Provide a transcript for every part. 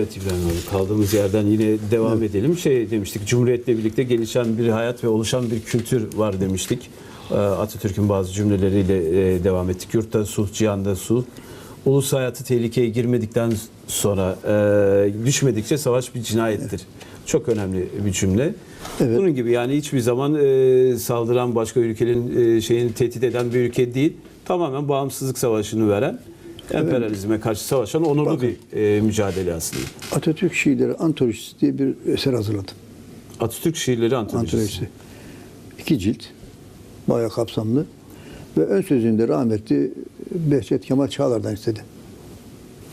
Evet İbrahim abi kaldığımız yerden yine devam edelim. Şey demiştik Cumhuriyetle birlikte gelişen bir hayat ve oluşan bir kültür var demiştik. Ee, Atatürk'ün bazı cümleleriyle e, devam ettik. Yurtta sulh, cihanda sulh. Ulus hayatı tehlikeye girmedikten sonra e, düşmedikçe savaş bir cinayettir. Çok önemli bir cümle. Evet. Bunun gibi yani hiçbir zaman e, saldıran başka ülkenin e, şeyini tehdit eden bir ülke değil. Tamamen bağımsızlık savaşını veren, emperyalizme karşı savaşan onurlu bir e, mücadele aslında. Atatürk Şiirleri Antolojisi diye bir eser hazırladım. Atatürk şiirleri antolojisi. Antolojisi. İki cilt. Bayağı kapsamlı. Ve ön sözünde rahmetli Behçet Kemal Çağlar'dan istedi.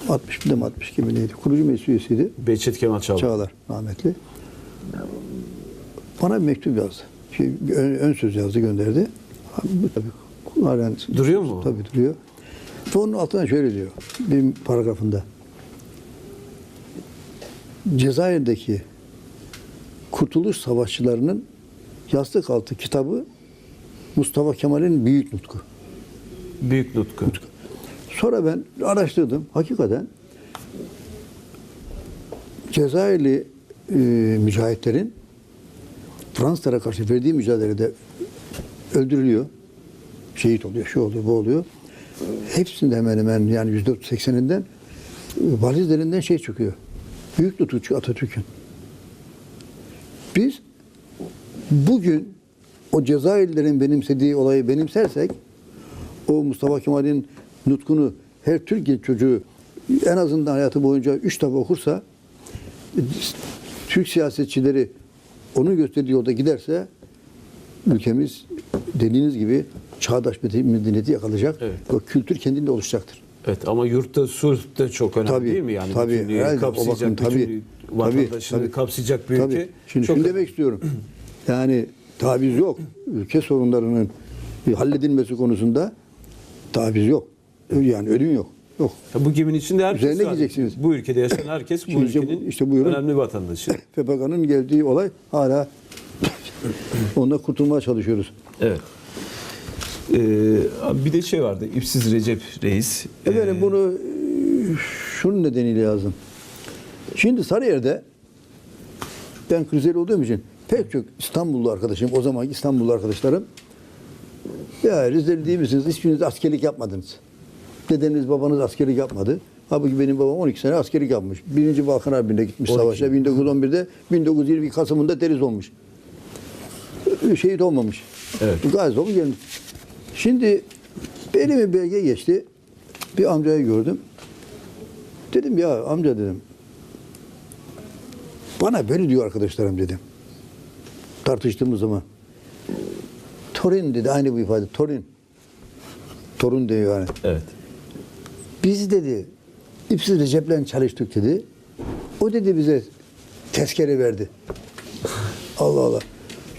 61'de mi 62 mi neydi? Kurucu meclis üyesiydi. Behçet Kemal Çağlar. Çağlar rahmetli. Bana bir mektup yazdı. Şey, ön, ön söz yazdı gönderdi. Tabii Duruyor mu? Tabii duruyor. Ve onun altına şöyle diyor bir paragrafında. Cezayir'deki Kurtuluş Savaşçılarının yastık altı kitabı Mustafa Kemal'in Büyük Nutku. Büyük Nutku. Sonra ben araştırdım. Hakikaten Cezayirli e, mücahitlerin Fransızlara karşı verdiği mücadelede öldürülüyor. Şehit oluyor, şu oluyor, bu oluyor. Hepsinde hemen hemen yani yüzde 80'inden valizlerinden şey çıkıyor. Büyük tutucu Atatürk'ün. Biz bugün o Cezayirlilerin benimsediği olayı benimsersek o Mustafa Kemal'in nutkunu her Türkiye çocuğu en azından hayatı boyunca üç defa okursa Türk siyasetçileri onun gösterdiği yolda giderse ülkemiz dediğiniz gibi çağdaş bir medeniyeti yakalayacak. Evet. Ve kültür kendinde oluşacaktır. Evet ama yurtta sulh da çok önemli Tabii, değil mi? Yani tabii. bütünlüğü Herhalde, kapsayacak, bakın, tabii, bütün tabii, vatandaşını tabii. kapsayacak bir Tabii. ülke. Şimdi çok şunu demek istiyorum. Yani taviz yok. Ülke sorunlarının halledilmesi konusunda taviz yok. Yani ödün yok. Yok. Ya bu geminin içinde herkes Üzerine var. gideceksiniz. Bu ülkede yaşayan herkes bu Şimdi işte ülkenin işte buyurun. önemli vatandaşı. PKK'nın geldiği olay hala ondan kurtulmaya çalışıyoruz. Evet. Ee, bir de şey vardı. İpsiz Recep Reis. Efendim Ee, bunu şunun nedeniyle yazdım. Şimdi Sarıyer'de ben Krizeli olduğum için pek çok İstanbullu arkadaşım, o zaman İstanbullu arkadaşlarım ya Rizeli değil misiniz? Hiçbiriniz askerlik yapmadınız. Dedeniz babanız askerlik yapmadı. Halbuki benim babam 12 sene askerlik yapmış. Birinci Balkan Harbi'nde gitmiş 12. savaşa. 1911'de 1922 Kasım'ında deriz olmuş. Şehit olmamış. Evet. Gazi olmuş gelmiş. Şimdi elime belge geçti. Bir amcayı gördüm. Dedim ya amca dedim. Bana böyle diyor arkadaşlarım dedim. Tartıştığımız zaman. Torin dedi aynı bu ifade. Torin. Torun diyor yani. Evet. Biz dedi ipsiz Recep'le çalıştık dedi. O dedi bize tezkere verdi. Allah Allah.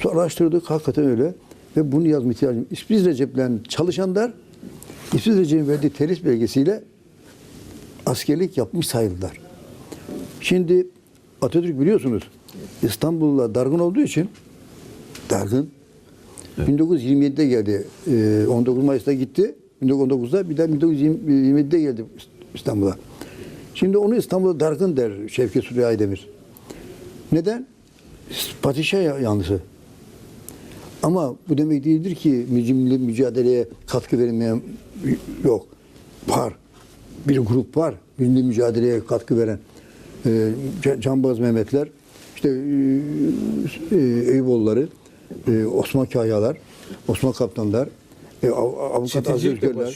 Sonra araştırdık hakikaten öyle. Ve bunu yazma ihtiyacım. İpsiz Recep'le çalışanlar İpsiz Recep'in verdiği terhis belgesiyle askerlik yapmış sayıldılar. Şimdi Atatürk biliyorsunuz İstanbul'la dargın olduğu için dargın 1927'de geldi. Ee, 19 Mayıs'ta gitti. 1919'da bir de 1927'de geldi İstanbul'a. Şimdi onu İstanbul'da dargın der Şevket Suriye Aydemir. Neden? Padişah yanlısı. Ama bu demek değildir ki milli mücadeleye katkı verilmeyen yok. Var. Bir grup var milli mücadeleye katkı veren. Can- Canbaz Mehmetler, işte e, e, Eyüboğulları, e, Osman Kahyalar, Osman Kaptanlar, e, Av- Avukat Aziz Özgürler.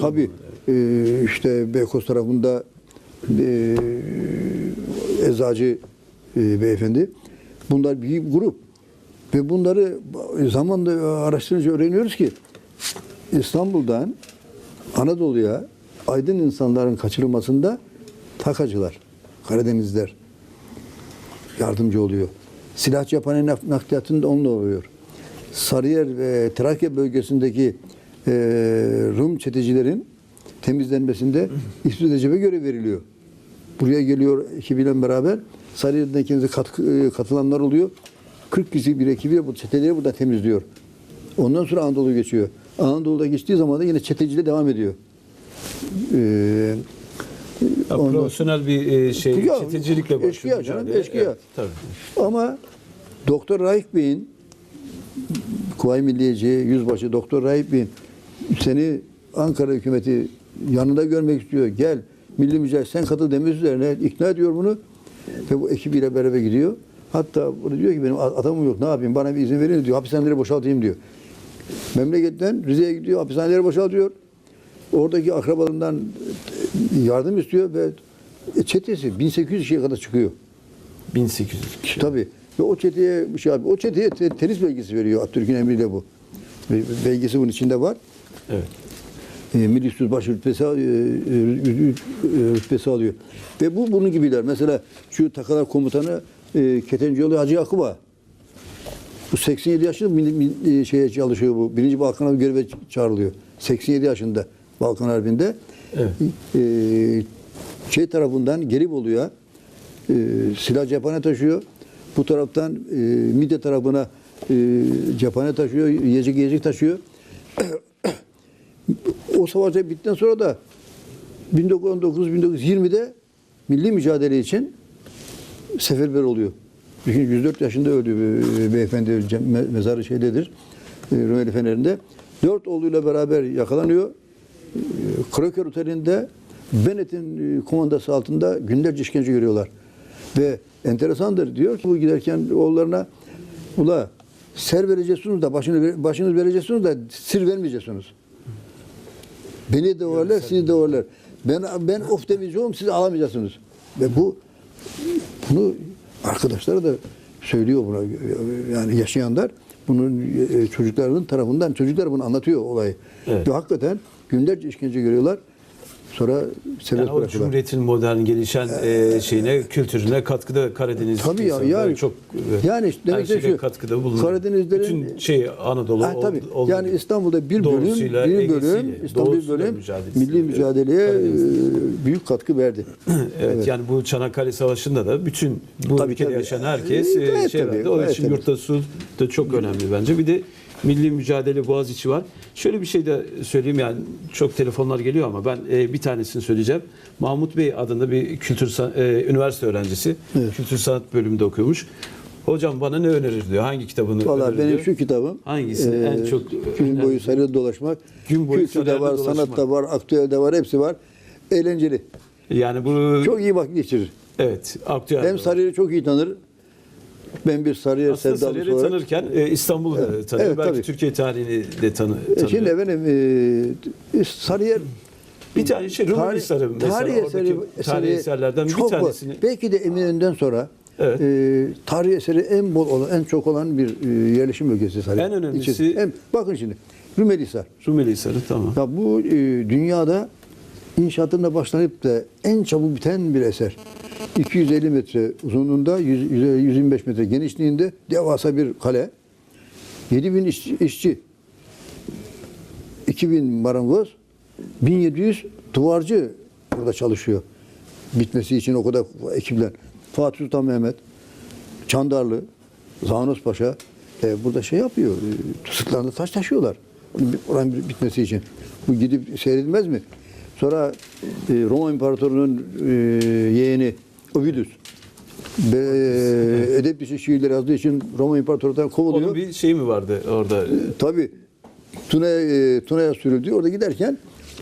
Tabii. E, işte Beykoz tarafında e, Eczacı e, beyefendi. Bunlar bir grup. Ve bunları zamanla araştırınca öğreniyoruz ki İstanbul'dan Anadolu'ya aydın insanların kaçırılmasında takacılar, Karadenizler yardımcı oluyor. Silah cephane nak- nakliyatında onunla oluyor. Sarıyer ve Trakya bölgesindeki e, Rum çetecilerin temizlenmesinde İsmet Recep'e görev veriliyor. Buraya geliyor ekibiyle beraber. Sarıyer'den kendisi katkı, e, katılanlar oluyor. 40 kişi bir ekibiyle bu çeteleri burada temizliyor. Ondan sonra Anadolu geçiyor. Anadolu'da geçtiği zaman da yine çeteciliğe devam ediyor. Ee, Ya, Ondan- profesyonel bir e, şey, Ya, çetecilikle başlıyor eşkıya canım, eşkıya. Evet, tabii. Ama Doktor Raif Bey'in Kuvayi Milliyeci Yüzbaşı Doktor Raif Bey'in seni Ankara hükümeti yanında görmek istiyor. Gel milli mücadele sen katıl demesi üzerine ikna ediyor bunu. Ve bu ekibiyle beraber gidiyor. Hatta bunu diyor ki benim adamım yok ne yapayım bana bir izin verin diyor. Hapishaneleri boşaltayım diyor. Memleketten Rize'ye gidiyor hapishaneleri boşaltıyor. Oradaki akrabalarından yardım istiyor ve çetesi 1800 kişiye kadar çıkıyor. 1800 kişi. Tabii. Ve o çeteye şey abi. O çeteye te- tenis belgesi veriyor Atatürk'ün emriyle bu. Belgesi bunun içinde var. Evet. E, Milli Yüzbaşı rütbesi, e, e, rü- rü- rütbesi alıyor. Ve bu bunun gibiler. Mesela şu Takalar Komutanı e, Ketencoğlu Hacı Yakuba. Bu 87 yaşında milli, milli- e, şeye çalışıyor bu. Birinci Balkan Harbi göreve çağrılıyor. 87 yaşında Balkan Harbi'nde. Evet. E, şey tarafından Gelibolu'ya e, silah cephane taşıyor. Bu taraftan e, Midye tarafına e, cephane taşıyor, yiyecek yiyecek taşıyor. o savaş bittikten sonra da 1919-1920'de milli mücadele için seferber oluyor. Çünkü 104 yaşında öldü be- beyefendi cem- me- mezarı şeydedir. e, Rumeli Fener'inde. Dört oğluyla beraber yakalanıyor. E, Kraker Oteli'nde Bennett'in e, komandası altında günlerce işkence görüyorlar. Ve enteresandır diyor ki bu giderken oğullarına ula ser vereceksiniz da başını başınız vereceksiniz da sır vermeyeceksiniz. Beni de orlar, sizi de orlar. Ben ben of demeyeceğim, siz alamayacaksınız. Ve bu bunu arkadaşları da söylüyor buna yani yaşayanlar bunun e, çocuklarının tarafından çocuklar bunu anlatıyor olayı. Evet. Ve hakikaten günlerce işkence görüyorlar. Sonra serbest Yani o bırakıyorlar. Cumhuriyet'in modern gelişen e, şeyine, kültürüne katkıda Karadeniz Tabii ya, yani- çok e, yani her şeye şu, katkıda bulunuyor. Karadenizlerin- Bütün şey Anadolu Ha, tabii. ol- yani İstanbul'da bir bölüm, bir bölüm, Ege'siyle, İstanbul bir bölüm milli mücadeleye e, büyük katkı verdi. Evet, yani bu Çanakkale Savaşı'nda da bütün bu Tabii, ülkede tabii. yaşayan herkes Ee, e, gayet şey tabii, verdi. Onun için tabii. yurtta su da çok önemli bence. Bir de milli mücadele Boğaziçi var. Şöyle bir şey de söyleyeyim yani çok telefonlar geliyor ama ben e, bir tanesini söyleyeceğim. Mahmut Bey adında bir kültür e, üniversite öğrencisi. Kültür sanat bölümünde okuyormuş. Hocam bana ne önerir diyor. Hangi kitabını Valla önerir benim diyor. şu kitabım Hangisi en çok gün önemli? boyu sarayda dolaşmak. Gün boyu Kültürde var, dolaşmak. sanatta var, aktüelde var, hepsi var. Eğlenceli. Yani bu Çok iyi vakit geçirir. evet aktüel. Hem Sarıyer'i çok iyi tanır. Ben bir Sarıyer aslında sevdalısı Sarıyer'i olarak. tanırken e, İstanbul'u da Evet, tanıyor. evet, Belki tabii. Türkiye tarihini de tanı, E, tanıyor. Şimdi efendim e, Sarıyer Bir tane şey Rumeli Tarih- Hisarı mesela tarih eseri, tarih eseri eserlerden bir tanesini Belki de Eminönü'nden sonra Evet. e, tarih eseri en bol olan, en çok olan bir e, yerleşim bölgesi Sarıyer. En önemlisi- İçerisi. Hem, bakın şimdi Rumelihisar. Rumeli Hisarı tamam. Ya bu e, dünyada inşaatında başlanıp da en çabuk biten bir eser. 250 metre uzunluğunda, 100, 125 metre genişliğinde devasa bir kale. 7000 işçi, işçi 2000 marangoz, 1700 duvarcı burada çalışıyor. Bitmesi için o kadar ekipler. Fatih Sultan Mehmet, Çandarlı, Zanos Paşa e, burada şey yapıyor. E, sırtlarında taş taşıyorlar. Oranın bitmesi için. Bu gidip seyredilmez mi? Sonra e, Roma İmparatorluğu'nun e, yeğeni Ovidus be, e, edep dışı şiirler yazdığı için Roma İmparatorluğu'ndan kovuluyor. Onun bir şey mi vardı orada? Tabii. Tuna'ya e, Tuna'ya sürüldü. Orada giderken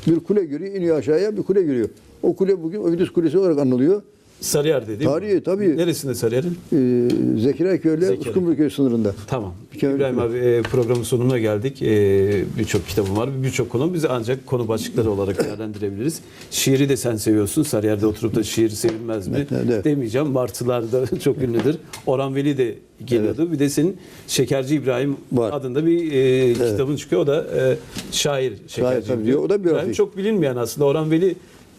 bir kule görüyor, iniyor aşağıya bir kule görüyor. O kule bugün Ovidus Kulesi olarak anılıyor. Sarıyer'de değil mi? Tarihi, tabii. Neresinde Sarıyer'in? Ee, Zekeriya Zekeriya. Uskumru Köy sınırında. Tamam. Mükemmel İbrahim abi e, programın sonuna geldik. E, birçok kitabım var. Birçok konu. Biz ancak konu başlıkları olarak değerlendirebiliriz. Şiiri de sen seviyorsun. Sarıyer'de oturup da şiir sevilmez mi? Evet, evet. Demeyeceğim. Martılar da çok ünlüdür. Orhan Veli de geliyordu. Bir de senin Şekerci İbrahim Var. adında bir e, kitabın çıkıyor. O da e, şair Şekerci tabii. İbrahim. O da biyografi. İbrahim çok bilinmeyen aslında. Orhan Veli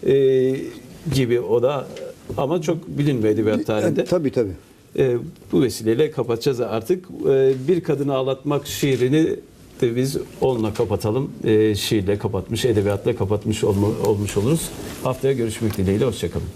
e, gibi o da ama çok bilinmiyor edebiyat tarihinde. E, tabii tabii. E, bu vesileyle kapatacağız artık. E, bir kadını ağlatmak şiirini de biz onunla kapatalım. E, şiirle kapatmış, edebiyatla kapatmış olma- olmuş oluruz. Haftaya görüşmek dileğiyle. Hoşçakalın.